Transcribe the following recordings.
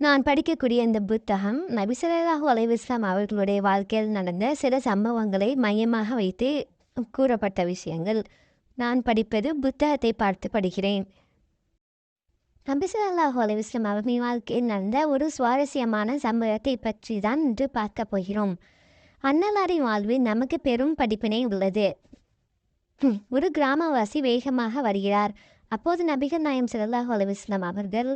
நான் படிக்கக்கூடிய இந்த புத்தகம் நபிசல்லாஹு அலைவிஸ்லாம் அவர்களுடைய வாழ்க்கையில் நடந்த சில சம்பவங்களை மையமாக வைத்து கூறப்பட்ட விஷயங்கள். நான் படிப்பது புத்தகத்தை பார்த்து படிக்கிறேன். நபிசல்லாஹு அலைவிஸ்லாம் அவர்களின் வாழ்க்கையில் நடந்த ஒரு சுவாரஸ்யமான சம்பவத்தை பற்றி தான் இன்று பார்க்க போகிறோம். அன்னலாரின் வாழ்வில் நமக்கு பெரும் படிப்பினை உள்ளது. ஒரு கிராமவாசி வேகமாக வருகிறார். அப்போது நபிகள் நாயம் ஸல்லல்லாஹு அலுவலாம் அவர்கள்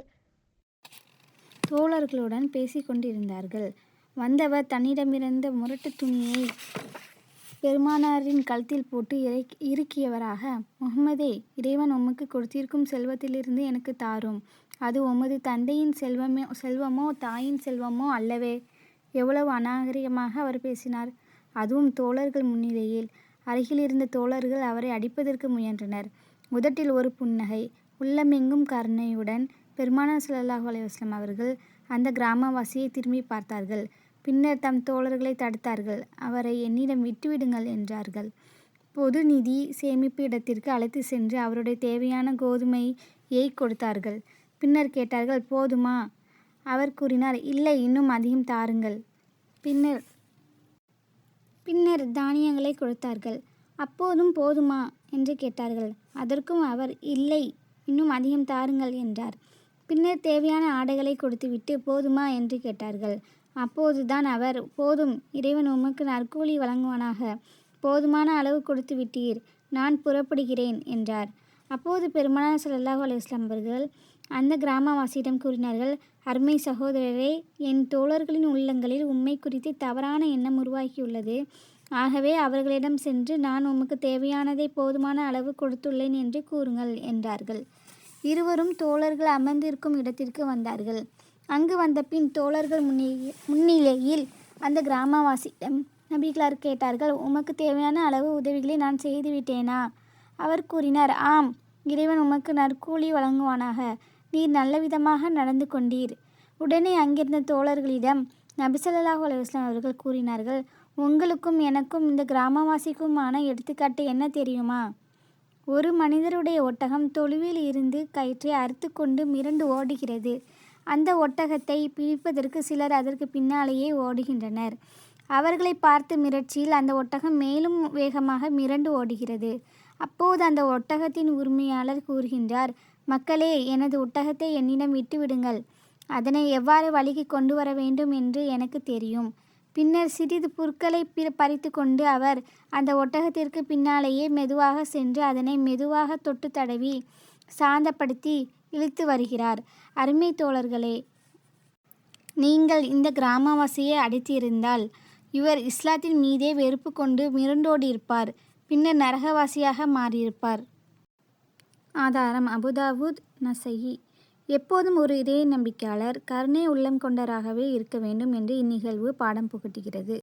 தோழர்களுடன் பேசிக்கொண்டிருந்தார்கள் வந்தவர் தன்னிடமிருந்த முரட்டு துணியை பெருமானாரின் கழுத்தில் போட்டு இறக் இறுக்கியவராக முகமதே இறைவன் உமக்கு கொடுத்திருக்கும் செல்வத்திலிருந்து எனக்கு தாரும். அது உமது தந்தையின் செல்வமே செல்வமோ தாயின் செல்வமோ அல்லவே எவ்வளவு அநாகரிகமாக அவர் பேசினார். அதுவும் தோழர்கள் முன்னிலையில். அருகில் இருந்த தோழர்கள் அவரை அடிப்பதற்கு முயன்றனர். உதட்டில் ஒரு புன்னகை உள்ளமெங்கும் கருணையுடன் பெருமானார் ஸல்லல்லாஹு அலைவாஸ்லம் அவர்கள் அந்த கிராமவாசியை திரும்பி பார்த்தார்கள். பின்னர் தம் தோழர்களை தடுத்தார்கள். அவரை என்னிடம் விட்டுவிடுங்கள் என்றார்கள். பொது நிதி சேமிப்பு இடத்திற்கு அழைத்து சென்று அவருடைய தேவையான கோதுமையை கொடுத்தார்கள். பின்னர் கேட்டார்கள் போதுமா? அவர் கூறினார் இல்லை இன்னும் அதிகம் தாருங்கள். பின்னர் பின்னர் தானியங்களை கொடுத்தார்கள். அப்போதும் போதுமா? என்று கேட்டார்கள். அதற்கும் அவர் இல்லை இன்னும் அதிகம் தாருங்கள் என்றார். பின்னர் தேவையான ஆடைகளை கொடுத்துவிட்டு போதுமா என்று கேட்டார்கள். அப்போதுதான் அவர் போதும் இறைவன் உமக்கு நற்கூலி வழங்குவானாக. போதுமான அளவு கொடுத்து விட்டீர். நான் புறப்படுகிறேன் என்றார். அப்போது பெருமானார் சல்லாஹூ அலைஹி அவர்கள் அந்த கிராமவாசியிடம் கூறினார்கள் அருமை சகோதரரே என் தோழர்களின் உள்ளங்களில் உண்மை குறித்து தவறான எண்ணம் உருவாகியுள்ளது. ஆகவே அவர்களிடம் சென்று நான் உமக்கு தேவையானதை போதுமான அளவு கொடுத்துள்ளேன் என்று கூறுங்கள் என்றார்கள். இருவரும் தோழர்கள் அமர்ந்திருக்கும் இடத்திற்கு வந்தார்கள். அங்கு வந்த பின் தோழர்கள் முன்னே முன்னிலையில் அந்த கிராமவாசியிடம் நபிகளார் கேட்டார்கள் உமக்கு தேவையான அளவு உதவிகளை நான் செய்துவிட்டேனா அவர் கூறினார் ஆம் இறைவன் உமக்கு நற்கூலி வழங்குவானாக. நீர் நல்ல விதமாக நடந்து கொண்டீர். உடனே அங்கிருந்த தோழர்களிடம் நபிசல்லாஹு அலுவலாம் அவர்கள் கூறினார்கள் உங்களுக்கும் எனக்கும் இந்த கிராமவாசிக்குமான எடுத்துக்காட்டு என்ன தெரியுமா? ஒரு மனிதருடைய ஒட்டகம் தொழுவில் இருந்து கயிற்றை அறுத்து கொண்டு மிரண்டு ஓடுகிறது. அந்த ஒட்டகத்தை பிடிப்பதற்கு சிலர் அதற்கு பின்னாலேயே ஓடுகின்றனர். அவர்களை பார்த்து மிரட்சியில் அந்த ஒட்டகம் மேலும் வேகமாக மிரண்டு ஓடுகிறது. அப்போது அந்த ஒட்டகத்தின் உரிமையாளர் கூறுகின்றார் மக்களே எனது ஒட்டகத்தை என்னிடம் விட்டுவிடுங்கள். அதனை எவ்வாறு வழிக்கு கொண்டு வர வேண்டும் என்று எனக்கு தெரியும். பின்னர் சிறிது புற்களை பறித்து கொண்டு அவர் அந்த ஒட்டகத்திற்கு பின்னாலேயே மெதுவாக சென்று அதனை மெதுவாக தொட்டு தடவி சாந்தப்படுத்தி இழுத்து வருகிறார். அருமை தோழர்களே நீங்கள் இந்த கிராமவாசியை அடித்திருந்தால் இவர் இஸ்லாத்தின் மீதே வெறுப்பு கொண்டு மிருண்டோடியிருப்பார் பின்னர் நரகவாசியாக மாறியிருப்பார். ஆதாரம் அபுதாவுத் நசையி எப்போதும் ஒரு இதய நம்பிக்கையாளர் கருணை உள்ளம் கொண்டராகவே இருக்க வேண்டும் என்று இந்நிகழ்வு பாடம் புகட்டுகிறது.